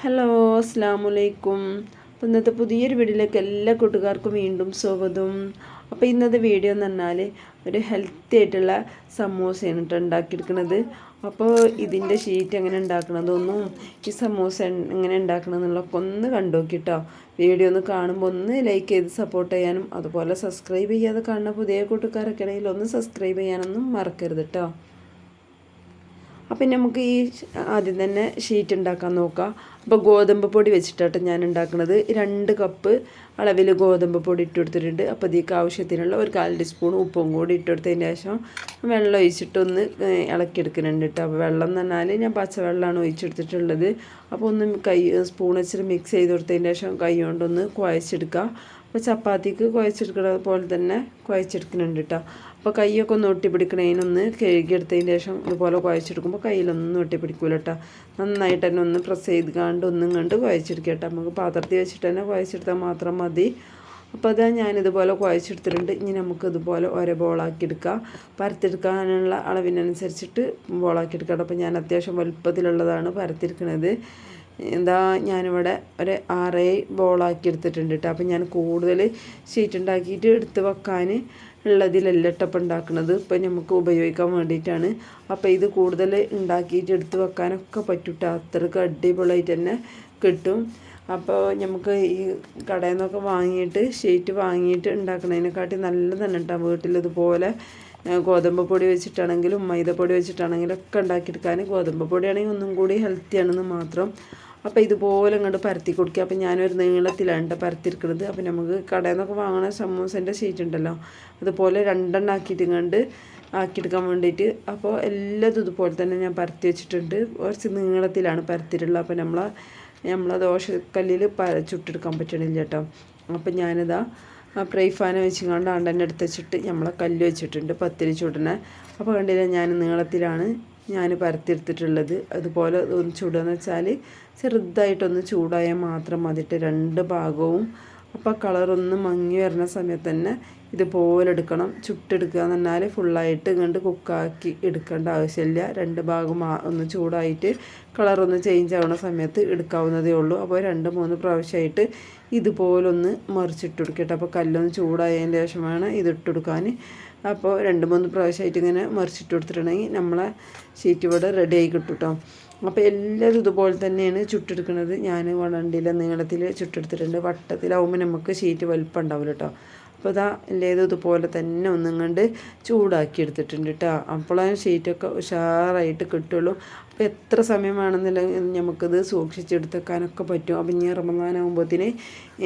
Hello അസ്സാം വലൈക്കും അപ്പോൾ ഇന്നത്തെ പുതിയൊരു വീഡിയോയിലേക്ക് എല്ലാ കൂട്ടുകാർക്കും വീണ്ടും സ്വാഗതം. അപ്പോൾ ഇന്നത്തെ വീഡിയോ എന്ന് പറഞ്ഞാൽ ഒരു ഹെൽത്തി ആയിട്ടുള്ള സമൂസയാണ് കേട്ടോ ഉണ്ടാക്കിയെടുക്കുന്നത് അപ്പോൾ ഇതിന്റെ ഷീറ്റ് എങ്ങനെ ഉണ്ടാക്കണതൊന്നും ഈ സമൂസ എങ്ങനെ ഉണ്ടാക്കണമെന്നുള്ളതൊക്കെ ഒന്ന് കണ്ടു നോക്കിട്ടോ വീഡിയോ ഒന്ന് കാണുമ്പോൾ ഒന്ന് ലൈക്ക് ചെയ്ത് സപ്പോർട്ട് ചെയ്യാനും അതുപോലെ സബ്സ്ക്രൈബ് ചെയ്യാതെ കാണുന്ന പുതിയ കൂട്ടുകാരൊക്കെ ആണെങ്കിൽ ഒന്ന് സബ്സ്ക്രൈബ് ചെയ്യാനൊന്നും മറക്കരുത് കേട്ടോ അപ്പം നമുക്ക് ഈ ആദ്യം തന്നെ ഷീറ്റ് ഉണ്ടാക്കാൻ നോക്കാം. അപ്പോൾ ഗോതമ്പ് പൊടി വെച്ചിട്ടാണ് ഞാൻ ഉണ്ടാക്കുന്നത് രണ്ട് കപ്പ് അളവിൽ ഗോതമ്പ് പൊടി ഇട്ട് കൊടുത്തിട്ടുണ്ട്. അപ്പോൾ ഇതിലേക്ക് ആവശ്യത്തിനുള്ള ഒരു കാൽ ടീസ്പൂൺ ഉപ്പും കൂടി ഇട്ട് കൊടുത്തതിന് ശേഷം വെള്ളം ഒഴിച്ചിട്ടൊന്ന് ഇളക്കിയെടുക്കുന്നുണ്ട് കേട്ടോ. അപ്പോൾ വെള്ളം എന്ന് പറഞ്ഞാൽ ഞാൻ പച്ചവെള്ളമാണ് ഒഴിച്ചെടുത്തിട്ടുള്ളത് അപ്പോൾ ഒന്ന് കൈ സ്പൂൺ വെച്ചിട്ട് മിക്സ് ചെയ്ത് കൊടുത്തതിന് ശേഷം കൈ കൊണ്ടൊന്ന് കുഴച്ചെടുക്കുക അപ്പോൾ ചപ്പാത്തിക്ക് കുഴച്ചെടുക്കുന്ന പോലെ തന്നെ കുഴച്ചെടുക്കുന്നുണ്ട് കേട്ടോ. അപ്പോൾ കൈയൊക്കെ ഒന്ന് ഒട്ടിപ്പിടിക്കണതിനൊന്ന് കഴുകിയെടുത്തതിന് ശേഷം ഇതുപോലെ കുഴച്ചെടുക്കുമ്പോൾ കയ്യിലൊന്നും ഒട്ടിപ്പിടിക്കൂല കേട്ടോ നന്നായിട്ട് തന്നെ ഒന്ന് പ്രസ് ചെയ്ത് കണ്ട് ഒന്നും കണ്ട് കുഴച്ചെടുക്കുക കേട്ടോ നമുക്ക് പാത്രത്തിൽ വെച്ചിട്ട് തന്നെ കുഴച്ചെടുത്താൽ മാത്രം മതി. അപ്പോൾ അതാ ഞാനിതുപോലെ കുഴച്ചെടുത്തിട്ടുണ്ട്. ഇനി നമുക്ക് ഇതുപോലെ ഓരോ ബോളാക്കി എടുക്കാം. പരത്തെടുക്കാനുള്ള അളവിനനുസരിച്ചിട്ട് ബോളാക്കി എടുക്കാം അപ്പോൾ ഞാൻ അത്യാവശ്യം വലുപ്പത്തിലുള്ളതാണ് പരത്തിരിക്കണത് എന്താ ഞാനിവിടെ ഒരു ആറേ ബോളാക്കി എടുത്തിട്ടുണ്ട് കേട്ടോ അപ്പം ഞാൻ കൂടുതൽ ഷീറ്റ് ഉണ്ടാക്കിയിട്ട് എടുത്ത് വെക്കാൻ ഉള്ളതിലല്ല ടപ്പ് ഉണ്ടാക്കുന്നത് ഇപ്പം നമുക്ക് ഉപയോഗിക്കാൻ വേണ്ടിയിട്ടാണ്. അപ്പോൾ ഇത് കൂടുതൽ ഉണ്ടാക്കിയിട്ട് എടുത്ത് വെക്കാനൊക്കെ പറ്റൂട്ട. അത്രയ്ക്ക് അടിപൊളിയായിട്ട് തന്നെ കിട്ടും. അപ്പോൾ നമുക്ക് ഈ കടയിൽ നിന്നൊക്കെ വാങ്ങിയിട്ട് ഷീറ്റ് വാങ്ങിയിട്ട് ഉണ്ടാക്കുന്നതിനെക്കാട്ടി നല്ലതാണ് കേട്ടോ വീട്ടിലിതുപോലെ ഗോതമ്പ് പൊടി വെച്ചിട്ടാണെങ്കിലും മൈദപ്പൊടി വെച്ചിട്ടാണെങ്കിലും ഒക്കെ ഉണ്ടാക്കിയെടുക്കാൻ ഗോതമ്പ് പൊടിയാണെങ്കിൽ ഒന്നും കൂടി ഹെൽത്തിയാണെന്ന് മാത്രം അപ്പോൾ ഇതുപോലെ ഇങ്ങോട്ട് പരത്തി കൊടുക്കുക. അപ്പോൾ ഞാനൊരു നീളത്തിലാണ് പരത്തിരിക്കുന്നത് അപ്പോൾ നമുക്ക് കടയിൽ നിന്നൊക്കെ വാങ്ങണ സമൂസന്റെ ഷീറ്റ് ഉണ്ടല്ലോ. അതുപോലെ രണ്ടെണ്ണം ആക്കിയിട്ട് ഇങ്ങോട്ട് ആക്കിയെടുക്കാൻ വേണ്ടിയിട്ട് അപ്പോൾ എല്ലാം ഇതുപോലെ തന്നെ ഞാൻ പരത്തി വെച്ചിട്ടുണ്ട്. കുറച്ച് നീളത്തിലാണ് പരത്തിയിട്ടുള്ളത്. അപ്പോൾ നമ്മളെ നമ്മളെ ദോശക്കല്ലിൽ പര ചുട്ടെടുക്കാൻ പറ്റണില്ല കേട്ടോ അപ്പോൾ ഞാനിതാ ഫ്രൈ ഫാൻ വെച്ചുകൊണ്ട് ആണ്ടെന്നെ എടുത്ത് വെച്ചിട്ട് നമ്മളെ കല്ല് വെച്ചിട്ടുണ്ട് പത്തിരി ചുടനെ അപ്പോൾ കണ്ടില്ല ഞാൻ നീളത്തിലാണ് ഞാൻ പരത്തിയെടുത്തിട്ടുള്ളത്. അതുപോലെ ഒന്ന് ചുടുകയെന്ന് വെച്ചാൽ ചെറുതായിട്ടൊന്ന് ചൂടായാൽ മാത്രം മതിട്ട് രണ്ട് ഭാഗവും. അപ്പോൾ കളറൊന്ന് മങ്ങി വരുന്ന സമയത്ത് തന്നെ ഇതുപോലെ എടുക്കണം. ചുട്ടെടുക്കുക എന്ന് പറഞ്ഞാൽ ഫുള്ളായിട്ട് ഇങ്ങോട്ട് കുക്കാക്കി എടുക്കേണ്ട ആവശ്യമില്ല. രണ്ട് ഭാഗം ഒന്ന് ചൂടായിട്ട് കളറൊന്ന് ചേഞ്ച് ആവുന്ന സമയത്ത് എടുക്കാവുന്നതേ ഉള്ളൂ. അപ്പോൾ രണ്ട് മൂന്ന് പ്രാവശ്യമായിട്ട് ഇതുപോലൊന്ന് മറിച്ചിട്ട് കൊടുക്കട്ടെ. അപ്പോൾ കല്ലൊന്ന് ചൂടായതിന്റെ ശേഷം വേണം ഇത് ഇട്ടെടുക്കാൻ അപ്പോൾ രണ്ട് മൂന്ന് പ്രാവശ്യമായിട്ട് ഇങ്ങനെ മറിച്ചിട്ട് കൊടുത്തിട്ടുണ്ടെങ്കിൽ നമ്മളെ ഷീറ്റ് ഇവിടെ റെഡി ആയി കിട്ടും കേട്ടോ അപ്പോൾ എല്ലാതും ഇതുപോലെ തന്നെയാണ് ചുട്ടെടുക്കുന്നത്. ഞാൻ വണ്ടിയിലെ നീളത്തിൽ ചുട്ടെടുത്തിട്ടുണ്ട്. വട്ടത്തിലാവുമ്പോൾ നമുക്ക് ഷീറ്റ് വലിപ്പം ഉണ്ടാവില്ല കേട്ടോ അപ്പോൾ ഇതാ ഇല്ലേതും ഇതുപോലെ തന്നെ ഒന്നും കണ്ട് ചൂടാക്കി എടുത്തിട്ടുണ്ട് കേട്ടോ അപ്പോഴാണ് ഷീറ്റൊക്കെ ഉഷാറായിട്ട് കിട്ടുള്ളൂ. അപ്പോൾ എത്ര സമയമാണെന്നുണ്ടെങ്കിൽ നമുക്കിത് സൂക്ഷിച്ചെടുത്തേക്കാനൊക്കെ പറ്റും. അപ്പം ഇനി റമദാനാകുമ്പോഴത്തേന്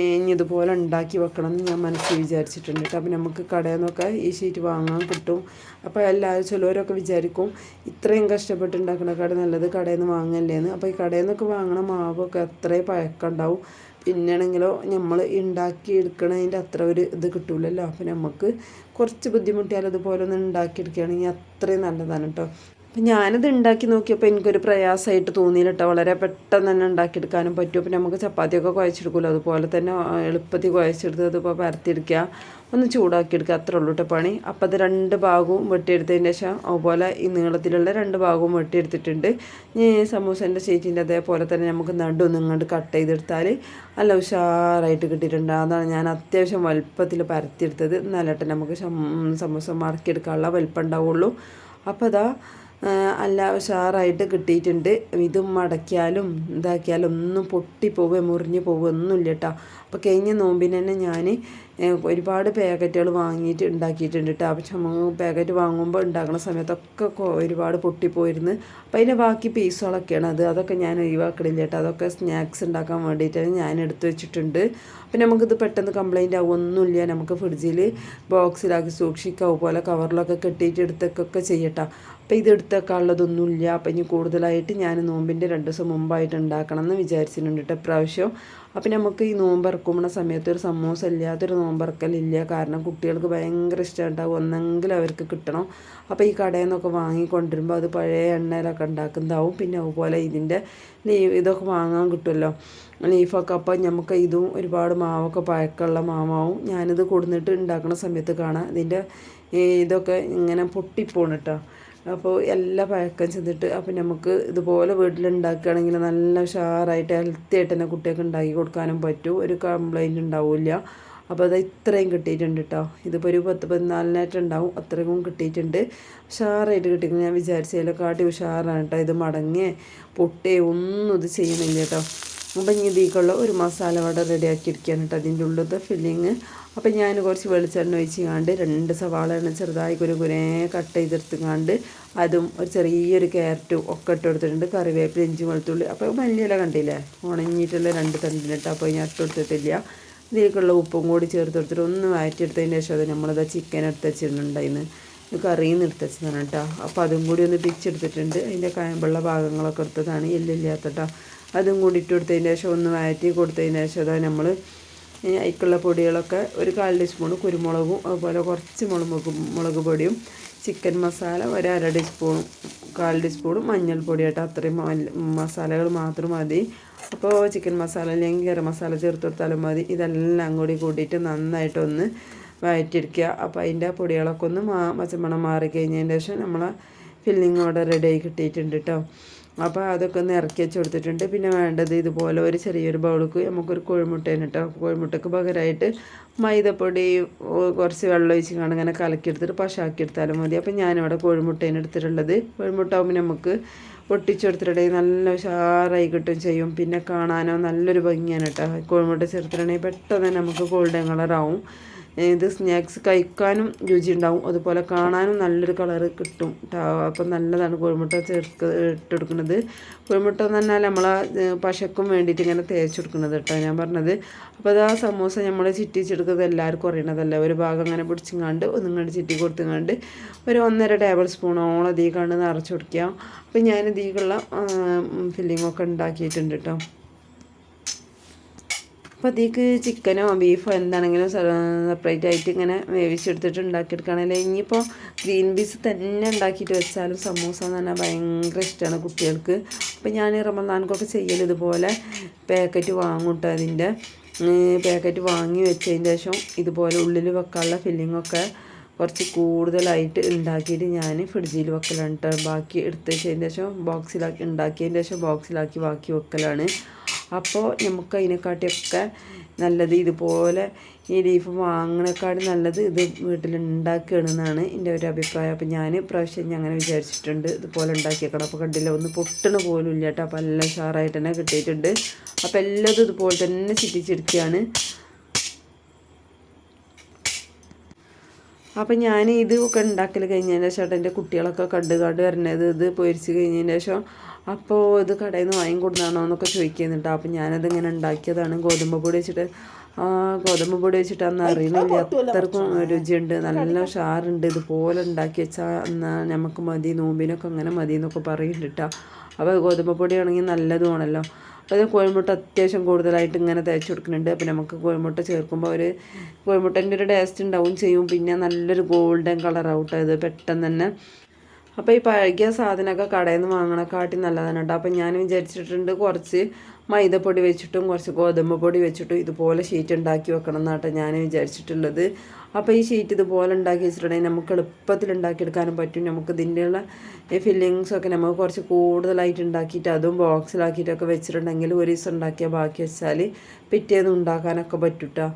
ഇനി ഇതുപോലെ ഉണ്ടാക്കി വെക്കണം എന്ന് ഞാൻ മനസ്സിൽ വിചാരിച്ചിട്ടുണ്ട് കേട്ടോ അപ്പം നമുക്ക് കടയിൽ നിന്നൊക്കെ ഈ ഷീറ്റ് വാങ്ങാൻ കിട്ടും. അപ്പോൾ എല്ലാവരും ചിലവരൊക്കെ വിചാരിക്കും ഇത്രയും കഷ്ടപ്പെട്ട് കട നല്ലത് കടയിൽ നിന്ന് വാങ്ങല്ലേന്ന്. അപ്പോൾ ഈ കടയിൽ നിന്നൊക്കെ വാങ്ങണ മാവൊക്കെ അത്രയും പഴക്കം ഉണ്ടാവും. പിന്നെയാണെങ്കിലോ നമ്മൾ ഉണ്ടാക്കി എടുക്കണതിന്റെ അത്ര ഒരു ഇത് കിട്ടില്ലല്ലോ അപ്പം നമുക്ക് കുറച്ച് ബുദ്ധിമുട്ടിയാലും അതുപോലെ ഒന്ന് ഉണ്ടാക്കിയെടുക്കുകയാണെങ്കിൽ അത്രയും നല്ലതാണ് കേട്ടോ അപ്പം ഞാനിത് ഉണ്ടാക്കി നോക്കിയപ്പോൾ എനിക്കൊരു പ്രയാസമായിട്ട് തോന്നിയില്ല കേട്ടോ വളരെ പെട്ടെന്ന് തന്നെ ഉണ്ടാക്കിയെടുക്കാനും പറ്റും. അപ്പം നമുക്ക് ചപ്പാത്തിയൊക്കെ കുഴച്ചെടുക്കുമല്ലോ അതുപോലെ തന്നെ എളുപ്പത്തിൽ കുഴച്ചെടുത്ത് അതിപ്പോൾ പരത്തിയെടുക്കുക. ഒന്ന് ചൂടാക്കിയെടുക്കുക. അത്രേ ഉള്ളൂ കേട്ടോ പണി. അപ്പോൾ അത് രണ്ട് ഭാഗവും വെട്ടിയെടുത്തതിന് ശേഷം അതുപോലെ ഈ നീളത്തിലുള്ള രണ്ട് ഭാഗവും വെട്ടിയെടുത്തിട്ടുണ്ട്. ഈ സമൂസേന്റെ ഷീറ്റിന്റെ അതേപോലെ തന്നെ നമുക്ക് നടുവൊന്നും ഇങ്ങോട്ട് കട്ട് ചെയ്തെടുത്താൽ നല്ല ഉഷാറായിട്ട് കിട്ടിയിട്ടുണ്ട്. അതാണ് ഞാൻ അത്യാവശ്യം വലുപ്പത്തിൽ പരത്തിയെടുത്തത്. നല്ലട്ടെ നമുക്ക് സമൂസം മറക്കിയെടുക്കാനുള്ള വലുപ്പം ഉണ്ടാവുള്ളൂ. അപ്പോൾ അതാ അല്ല ഉഷാറായിട്ട് കിട്ടിയിട്ടുണ്ട്. ഇതും മടക്കിയാലും ഇതാക്കിയാലും ഒന്നും പൊട്ടിപ്പോവുക മുറിഞ്ഞു പോവുക ഒന്നുമില്ല കേട്ടോ അപ്പോൾ കഴിഞ്ഞ നോമ്പിന് തന്നെ ഞാൻ ഒരുപാട് പാക്കറ്റുകൾ വാങ്ങിയിട്ട് ഉണ്ടാക്കിയിട്ടുണ്ട് കേട്ടോ പക്ഷെ പാക്കറ്റ് വാങ്ങുമ്പോൾ ഉണ്ടാക്കുന്ന സമയത്തൊക്കെ ഒരുപാട് പൊട്ടിപ്പോയിരുന്നു. അപ്പോൾ അതിന്റെ ബാക്കി പീസുകളൊക്കെയാണ് അത്. അതൊക്കെ ഞാൻ ഒഴിവാക്കണില്ല കേട്ടോ അതൊക്കെ സ്നാക്സ് ഉണ്ടാക്കാൻ വേണ്ടിയിട്ടാണ് ഞാൻ എടുത്തു വെച്ചിട്ടുണ്ട്. അപ്പം നമുക്കിത് പെട്ടെന്ന് കംപ്ലൈന്റ് ആവുമൊന്നുമില്ല നമുക്ക് ഫ്രിഡ്ജിൽ ബോക്സിലാക്കി സൂക്ഷിക്കുക അതുപോലെ കവറിലൊക്കെ കെട്ടിയിട്ട് എടുത്തൊക്കെ ചെയ്യട്ടോ. അപ്പോൾ ഇത് അപ്പം ഇനി കൂടുതലായിട്ട് ഞാൻ നോമ്പിന്റെ രണ്ട് ദിവസം മുമ്പായിട്ട് ഉണ്ടാക്കണം എന്ന് വിചാരിച്ചിട്ടുണ്ട് കേട്ടോ ഇപ്രാവശ്യം. അപ്പം നമുക്ക് ഈ നോമ്പിറക്കുമ്പോൾ സമയത്ത് ഒരു സമൂസ ഇല്ലാത്തൊരു നോമ്പിറക്കലില്ല കാരണം കുട്ടികൾക്ക് ഭയങ്കര ഇഷ്ടമുണ്ടാവും. ഒന്നെങ്കിലും അവർക്ക് കിട്ടണം. അപ്പോൾ ഈ കടയിൽ നിന്നൊക്കെ വാങ്ങിക്കൊണ്ടിരുമ്പോൾ അത് പഴയ എണ്ണയിലൊക്കെ ഉണ്ടാക്കുന്നതാവും. പിന്നെ അതുപോലെ ഇതിന്റെ ലീവ് ഇതൊക്കെ വാങ്ങാൻ കിട്ടുമല്ലോ. ലീഫൊക്കെ അപ്പോൾ നമുക്ക് ഇതും ഒരുപാട് മാവൊക്കെ പഴക്കമുള്ള മാവാവും. ഞാനിത് കൊടുന്നിട്ട് ഉണ്ടാക്കുന്ന സമയത്ത് കാണാം. ഇതിന്റെ ഇതൊക്കെ ഇങ്ങനെ പൊട്ടിപ്പോണ് കേട്ടോ അപ്പോൾ എല്ലാ പഴക്കം ചെന്നിട്ട് അപ്പോൾ നമുക്ക് ഇതുപോലെ വീട്ടിലുണ്ടാക്കുകയാണെങ്കിൽ നല്ല ഉഷാറായിട്ട് ഹെൽത്തി ആയിട്ട് തന്നെ കുട്ടികൾക്ക് ഉണ്ടാക്കി കൊടുക്കാനും പറ്റും. ഒരു കംപ്ലൈന്റ് ഉണ്ടാവില്ല. അപ്പോൾ അത് ഇത്രയും കിട്ടിയിട്ടുണ്ട് കേട്ടോ ഇതിപ്പോൾ ഒരു പത്ത് പതിനാലിനായിട്ട് ഉണ്ടാവും. അത്രയും കിട്ടിയിട്ടുണ്ട്. ഉഷാറായിട്ട് കിട്ടിയിരിക്കുന്നു ഞാൻ വിചാരിച്ചതിലെ കാട്ടി ഉഷാറാണ് കേട്ടോ ഇത് മടങ്ങേ പൊട്ടേ ഒന്നും ഇത് ചെയ്യുന്നില്ല കേട്ടോ അപ്പം ഇതിക്കുള്ള ഒരു മസാല വട റെഡി ആക്കിയിരിക്കുകയാണ് കേട്ടോ അതിന്റെ ഉള്ളത് ഫില്ലിങ് അപ്പം ഞാൻ കുറച്ച് വെളിച്ചെണ്ണ ഒഴിച്ച് കാണ്ട് രണ്ട് സവാളയാണ് ചെറുതായി കുരു കുരേ കട്ട് ചെയ്തെടുത്ത് കാണ്ട് അതും ഒരു ചെറിയൊരു ക്യാരറ്റും ഒക്കെ ഇട്ട് കൊടുത്തിട്ടുണ്ട് കറിവേപ്പില ഇഞ്ചി വെളുത്തുള്ളി. അപ്പോൾ മല്ലിയില കണ്ടില്ലേ? ഉണങ്ങിയിട്ടുള്ള രണ്ട് തണ്ടിലിട്ട് അപ്പോൾ ഞാൻ ഇട്ട് കൊടുത്തിട്ടില്ല. ഇതിലേക്കുള്ള ഉപ്പും കൂടി ചേർത്ത് കൊടുത്തിട്ട് ഒന്ന് വഴറ്റിയെടുത്തതിന് ശേഷം അത് നമ്മളത് ചിക്കൻ എടുത്ത് വെച്ചിട്ടുണ്ടായിരുന്നു കറിയിൽ നിന്ന് കേട്ടോ അപ്പോൾ അതും കൂടി ഒന്ന് പിച്ചെടുത്തിട്ടുണ്ട് അതിന്റെ കായമ്പുള്ള ഭാഗങ്ങളൊക്കെ എടുത്തതാണ്. എല്ലില്ലാത്ത കേട്ടോ അതും കൂടി ഇട്ട് കൊടുത്തതിന് ശേഷം ഒന്ന് വഴറ്റി കൊടുത്തതിന് ശേഷം അതാ നമ്മൾ അതിക്കുള്ള പൊടികളൊക്കെ ഒരു കാൽ ടീസ്പൂൺ കുരുമുളകും അതുപോലെ കുറച്ച് മുളക് മുളക് പൊടിയും ചിക്കൻ മസാല ഒരു അര ടീസ്പൂൺ കാൽ ടീസ്പൂണും മഞ്ഞൾപ്പൊടി ആയിട്ട് അത്രയും മസാലകൾ മാത്രം മതി. അപ്പോൾ ചിക്കൻ മസാല അല്ലെങ്കിൽ ഗരം മസാല ചേർത്ത് കൊടുത്താലും മതി. ഇതെല്ലാം കൂടി കൂട്ടിയിട്ട് നന്നായിട്ടൊന്ന് വഴറ്റിയെടുക്കുക അപ്പോൾ അതിന്റെ പൊടികളൊക്കെ ഒന്ന് മാ പച്ചമണം മാറിക്കഴിഞ്ഞതിന്റെ ശേഷം നമ്മൾ ഫില്ലിങ് അവിടെ റെഡി ആയി കിട്ടിയിട്ടുണ്ട് കേട്ടോ അപ്പോൾ അതൊക്കെ ഒന്ന് ഇറക്കി വെച്ച് കൊടുത്തിട്ടുണ്ട്. പിന്നെ വേണ്ടത് ഇതുപോലെ ഒരു ചെറിയൊരു ബൗൾക്ക് നമുക്കൊരു കോഴിമുട്ടേനെ കേട്ടോ കോഴിമുട്ടയ്ക്ക് പകരമായിട്ട് മൈദപ്പൊടി കുറച്ച് വെള്ളം ഒഴിച്ച് കാണും ഇങ്ങനെ കലക്കിയെടുത്തിട്ട് പശാക്കി എടുത്താലും മതി. അപ്പോൾ ഞാനിവിടെ കോഴിമുട്ടേനെ എടുത്തിട്ടുള്ളത്. കോഴിമുട്ട ആകുമ്പോൾ നമുക്ക് പൊട്ടിച്ചെടുത്തിട്ടുണ്ടെങ്കിൽ നല്ല ഉഷാറായി കിട്ടും ചെയ്യും. പിന്നെ കാണാനോ നല്ലൊരു ഭംഗിയാണ് കേട്ടോ കോഴിമുട്ട ചേർത്തിട്ടുണ്ടെങ്കിൽ പെട്ടെന്ന് നമുക്ക് ഗോൾഡൻ കളറാവും. ഇത് സ്നാക്സ് കഴിക്കാനും രുചി ഉണ്ടാവും അതുപോലെ കാണാനും നല്ലൊരു കളർ കിട്ടും അപ്പം നല്ലതാണ് കോഴിമുട്ട ചേർക്ക് ഇട്ടെടുക്കുന്നത്. കോഴിമുട്ട എന്ന് പറഞ്ഞാൽ നമ്മൾ പശക്കും വേണ്ടിയിട്ട് ഇങ്ങനെ തേച്ചെടുക്കുന്നത് കേട്ടോ ഞാൻ പറഞ്ഞത്. അപ്പോൾ അത് ആ സമൂസ നമ്മൾ ചിറ്റിച്ചെടുക്കുന്നത് എല്ലാവർക്കും അറിയണതല്ല. ഒരു ഭാഗം അങ്ങനെ പിടിച്ചിങ്ങാണ്ട് ഒന്നും കണ്ട് ചിറ്റി കൊടുത്തുങ്ങാണ്ട് ഒരു ഒന്നര ടേബിൾ സ്പൂണോളം അധികം കണ്ട് നിറച്ച് കൊടുക്കുക. അപ്പോൾ ഞാൻ അധികമുള്ള ഫില്ലിങ്ങൊക്കെ ഉണ്ടാക്കിയിട്ടുണ്ട് കേട്ടോ അപ്പോൾ അതിലേക്ക് ചിക്കനോ ബീഫോ എന്താണെങ്കിലും സെപ്പറേറ്റ് ആയിട്ട് ഇങ്ങനെ വേവിച്ചെടുത്തിട്ട് ഉണ്ടാക്കിയെടുക്കുകയാണെങ്കിൽ ഇനിയിപ്പോൾ ഗ്രീൻ പീസ് തന്നെ ഉണ്ടാക്കിയിട്ട് വെച്ചാലും സമൂസ എന്ന് പറഞ്ഞാൽ ഭയങ്കര ഇഷ്ടമാണ് കുട്ടികൾക്ക്. അപ്പോൾ ഞാൻ റമദാൻക്കൊക്കെ ചെയ്യൽ ഇതുപോലെ പാക്കറ്റ് വാങ്ങൂട്ടോ അതിന്റെ പാക്കറ്റ് വാങ്ങി വെച്ചതിന് ശേഷം ഇതുപോലെ ഉള്ളിൽ വെക്കാനുള്ള ഫില്ലിങ്ങൊക്കെ കുറച്ച് കൂടുതലായിട്ട് ഉണ്ടാക്കിയിട്ട് ഞാൻ ഫ്രിഡ്ജിൽ വെക്കലാണ് കേട്ടോ ബാക്കി എടുത്ത് വെച്ചതിന് ശേഷം ബോക്സിലാക്കി ഉണ്ടാക്കിയതിന് ശേഷം ബോക്സിലാക്കി ബാക്കി വെക്കലാണ്. അപ്പോൾ നമുക്ക് അതിനെക്കാട്ടിയൊക്കെ നല്ലത് ഇതുപോലെ ഈ ലീഫ് വാങ്ങണേക്കാളും നല്ലത് ഇത് വീട്ടിലുണ്ടാക്കുകയാണെന്നാണ് എന്റെ ഒരു അഭിപ്രായം. അപ്പോൾ ഞാൻ പ്രാവശ്യം ഞാൻ അങ്ങനെ വിചാരിച്ചിട്ടുണ്ട് ഇതുപോലെ ഉണ്ടാക്കിയേക്കണം. അപ്പോൾ കണ്ടില്ല ഒന്ന് പൊട്ടണ പോലും ഇല്ല കേട്ടോ അപ്പോൾ എല്ലാം ഷാറായിട്ട് തന്നെ കിട്ടിയിട്ടുണ്ട്. അപ്പോൾ എല്ലാതും ഇതുപോലെ തന്നെ ചിറ്റിച്ചെടുക്കുകയാണ് അപ്പം ഞാൻ ഇത് ഒക്കെ ഉണ്ടാക്കൽ കഴിഞ്ഞതിന് ശേഷം എന്റെ കുട്ടികളൊക്കെ കണ്ട് കണ്ട് വരണത് ഇത് പൊരിച്ച് കഴിഞ്ഞതിന് ശേഷം അപ്പോൾ ഇത് കടയിൽ നിന്ന് വാങ്ങി കൊടുത്താണോ എന്നൊക്കെ ചോദിക്കുന്നുണ്ട്. അപ്പം ഞാനത് ഇങ്ങനെ ഉണ്ടാക്കിയതാണ്. ഗോതമ്പ് പൊടി വെച്ചിട്ട് ആ ഗോതമ്പ് പൊടി വെച്ചിട്ട് അന്ന് അറിയുന്നില്ല. അത്രക്കും രുചിയുണ്ട്. നല്ല ഉഷാറുണ്ട് ഇതുപോലെ ഉണ്ടാക്കി വെച്ചാൽ എന്നാൽ നമുക്ക് മതി. നോമ്പിനൊക്കെ അങ്ങനെ മതി എന്നൊക്കെ പറയുന്നുണ്ട് കേട്ടോ അപ്പോൾ ഗോതമ്പ് പൊടിയാണെങ്കിൽ നല്ലതുമാണല്ലോ. അപ്പോൾ കോഴിമുട്ട അത്യാവശ്യം കൂടുതലായിട്ട് ഇങ്ങനെ തേച്ച് കൊടുക്കുന്നുണ്ട്. അപ്പോൾ നമുക്ക് കോഴിമുട്ട ചേർക്കുമ്പോൾ ഒരു കോഴിമുട്ടന്റെ ഒരു ടേസ്റ്റ് ഉണ്ടാവും ചെയ്യും. പിന്നെ നല്ലൊരു ഗോൾഡൻ കളറാവും ഇത് പെട്ടെന്ന് തന്നെ. അപ്പോൾ ഈ പഴകിയ സാധനമൊക്കെ കടയിൽ നിന്ന് വാങ്ങണക്കാട്ടി നല്ലതാണ് കേട്ടോ. അപ്പം ഞാൻ വിചാരിച്ചിട്ടുണ്ട് കുറച്ച് മൈദപ്പൊടി വെച്ചിട്ടും കുറച്ച് ഗോതമ്പ് പൊടി വെച്ചിട്ടും ഇതുപോലെ ഷീറ്റ് ഉണ്ടാക്കി വെക്കണം എന്നാട്ടോ ഞാൻ വിചാരിച്ചിട്ടുള്ളത്. അപ്പോൾ ഈ ഷീറ്റ് ഇതുപോലെ ഉണ്ടാക്കി വെച്ചിട്ടുണ്ടെങ്കിൽ നമുക്ക് എളുപ്പത്തിൽ ഉണ്ടാക്കിയെടുക്കാനും പറ്റും. നമുക്ക് ഇതിന്റെയുള്ള ഫില്ലിങ്സൊക്കെ നമുക്ക് കുറച്ച് കൂടുതലായിട്ട് ഉണ്ടാക്കിയിട്ട് അതും ബോക്സിലാക്കിയിട്ടൊക്കെ വെച്ചിട്ടുണ്ടെങ്കിൽ ഒരു ദിവസം ഉണ്ടാക്കിയാൽ ബാക്കി വെച്ചാൽ പിറ്റേന്ന് ഉണ്ടാക്കാനൊക്കെ പറ്റൂട്ടോ.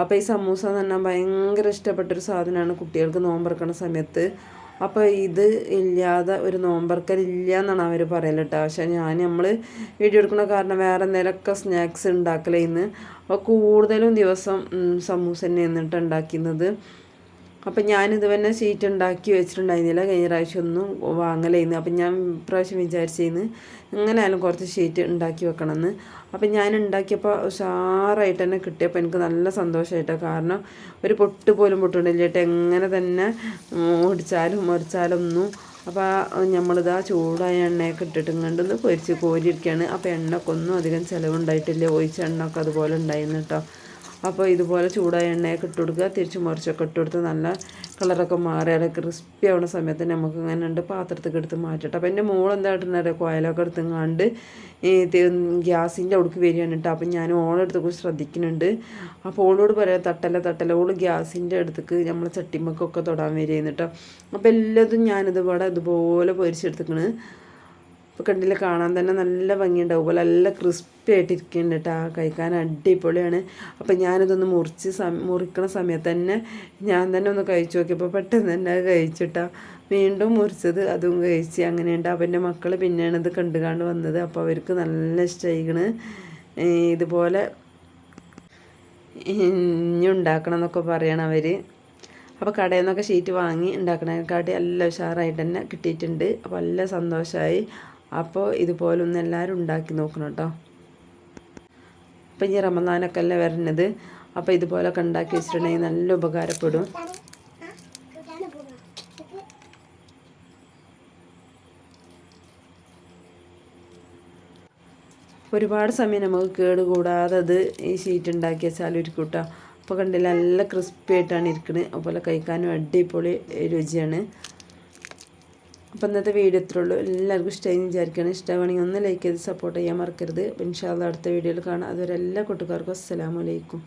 അപ്പോൾ ഈ സമൂസ എന്ന് പറഞ്ഞാൽ ഭയങ്കര ഇഷ്ടപ്പെട്ടൊരു സാധനമാണ്. കുട്ടികൾക്ക് നോമ്പറക്കണ സമയത്ത് അപ്പോൾ ഇത് ഇല്ലാതെ ഒരു നോമ്പർക്കലില്ല എന്നാണ് അവർ പറയൽ കേട്ടോ പക്ഷെ ഞാൻ നമ്മൾ വീഡിയോ എടുക്കുന്ന കാരണം വേറെ എന്തെങ്കിലുമൊക്കെ സ്നാക്സ് ഉണ്ടാക്കലേന്ന്. അപ്പോൾ കൂടുതലും ദിവസം സമൂസ തന്നെ എന്നിട്ട് ഉണ്ടാക്കുന്നത്. അപ്പം ഞാനിത് തന്നെ ഷീറ്റ് ഉണ്ടാക്കി വെച്ചിട്ടുണ്ടായിരുന്നില്ല. കഴിഞ്ഞ പ്രാവശ്യം ഒന്നും വാങ്ങലായിരുന്നു അപ്പം ഞാൻ ഇപ്രാവശ്യം വിചാരിച്ചിരുന്നു എങ്ങനെയായാലും കുറച്ച് ഷീറ്റ് ഉണ്ടാക്കി വെക്കണമെന്ന് അപ്പം ഞാൻ ഉണ്ടാക്കിയപ്പോൾ ഉഷാറായിട്ട് തന്നെ കിട്ടിയപ്പോൾ എനിക്ക് നല്ല സന്തോഷമായിട്ടോ കാരണം ഒരു പൊട്ട് പോലും പൊട്ടുണ്ടില്ലേട്ട് എങ്ങനെ തന്നെ ഓടിച്ചാലും മുറിച്ചാലും ഒന്നും. അപ്പോൾ നമ്മളിതാ ചൂടായ എണ്ണയൊക്കെ ഇട്ടിട്ട് കണ്ടൊന്ന് പൊരിച്ച് കോരിയിരിക്കുകയാണ് അപ്പോൾ എണ്ണക്കൊന്നും അധികം ചിലവുണ്ടായിട്ടില്ല. ഒഴിച്ച എണ്ണ ഒക്കെ അതുപോലെ ഉണ്ടായിരുന്നു കേട്ടോ. അപ്പോൾ ഇതുപോലെ ചൂടായ എണ്ണയൊക്കെ ഇട്ട് കൊടുക്കുക. തിരിച്ച് മറിച്ചൊക്കെ ഇട്ട് കൊടുത്ത് നല്ല കളറൊക്കെ മാറി അത് ക്രിസ്പി ആവുന്ന സമയത്ത് നമുക്ക് ഇങ്ങനെ ഉണ്ട് പാത്രത്തേക്ക് എടുത്ത് മാറ്റട്ടെ അപ്പോൾ എന്റെ മോൾ എന്താ ഇട്ടുന്നത് കോയലൊക്കെ എടുത്തുങ്ങാണ്ട് ഈ ഗ്യാസിന്റെ അവിടേക്ക് വരികയാണ് കേട്ടോ അപ്പം ഞാൻ കുറച്ച് ശ്രദ്ധിക്കുന്നുണ്ട്. അപ്പോൾ ഓളോട് പറയാം തട്ടല തട്ടല ഓൾ ഗ്യാസിന്റെ അടുത്തേക്ക് നമ്മൾ ചട്ടിമ്മക്കൊക്കെ തൊടാൻ വരികയെന്ന് കേട്ടോ അപ്പോൾ എല്ലാതും ഞാനിതുപോലെ ഇതുപോലെ പൊരിച്ചെടുത്തേക്കണ്. അപ്പോൾ കണ്ടില്ല കാണാൻ തന്നെ നല്ല ഭംഗിയുണ്ടാവും പോലെ നല്ല ക്രിസ്പി ഇരിക്കുന്നുണ്ട് കേട്ടോ കഴിക്കാൻ അടിപൊളിയാണ്. അപ്പോൾ ഞാനിതൊന്ന് മുറിച്ച് മുറിക്കണ സമയത്ത് തന്നെ ഞാൻ തന്നെ ഒന്ന് കഴിച്ചു നോക്കിയപ്പോൾ പെട്ടെന്ന് തന്നെ കഴിച്ചിട്ടാ. വീണ്ടും മുറിച്ചത് അതും കഴിച്ച് അങ്ങനെയുണ്ട്. അപ്പം എന്റെ മക്കൾ പിന്നെയാണ് ഇത് കണ്ടു കണ്ട് വന്നത്. അപ്പോൾ അവർക്ക് നല്ല ഇഷ്ടമായിക്കണ് ഇതുപോലെ ഇനി എന്നൊക്കെ പറയണം അവർ അപ്പോൾ കടയിൽ നിന്നൊക്കെ ഷീറ്റ് വാങ്ങി ഉണ്ടാക്കണേക്കാട്ടി നല്ല ഉഷാറായിട്ട് തന്നെ കിട്ടിയിട്ടുണ്ട്. അപ്പോൾ നല്ല സന്തോഷമായി അപ്പോൾ ഇതുപോലെ എല്ലാവരും ഉണ്ടാക്കി നോക്കണം കേട്ടോ അപ്പം ഈ റമദാനൊക്കെ അല്ലേ വരുന്നത് അപ്പോൾ ഇതുപോലൊക്കെ ഉണ്ടാക്കി വെച്ചിട്ടുണ്ടെങ്കിൽ നല്ല ഉപകാരപ്പെടും. ഒരുപാട് സമയം നമുക്ക് കേട് കൂടാതെ അത് ഈ ഷീറ്റ് ഉണ്ടാക്കി വെച്ചാൽ ഒരു കൂട്ടാ അപ്പോൾ കണ്ടില്ല നല്ല ക്രിസ്പി ആയിട്ടാണ് ഇരിക്കുന്നത് അതുപോലെ കഴിക്കാനും അടിപൊളി രുചിയാണ്. അപ്പോൾ ഇന്നത്തെ വീഡിയോ ഇത്രേ ഉള്ളൂ. എല്ലാവർക്കും ഇഷ്ടമായി വിചാരിക്കുകയാണ്. ഇഷ്ടമാണെങ്കിൽ ഒന്ന് ലൈക്ക് ചെയ്ത് സപ്പോർട്ട് ചെയ്യാൻ മറക്കരുത്. ഇൻഷാല്ല അടുത്ത വീഡിയോയിൽ കാണാം. അതുവരെ എല്ലാ കൂട്ടുകാർക്കും അസ്സലാമലൈക്കും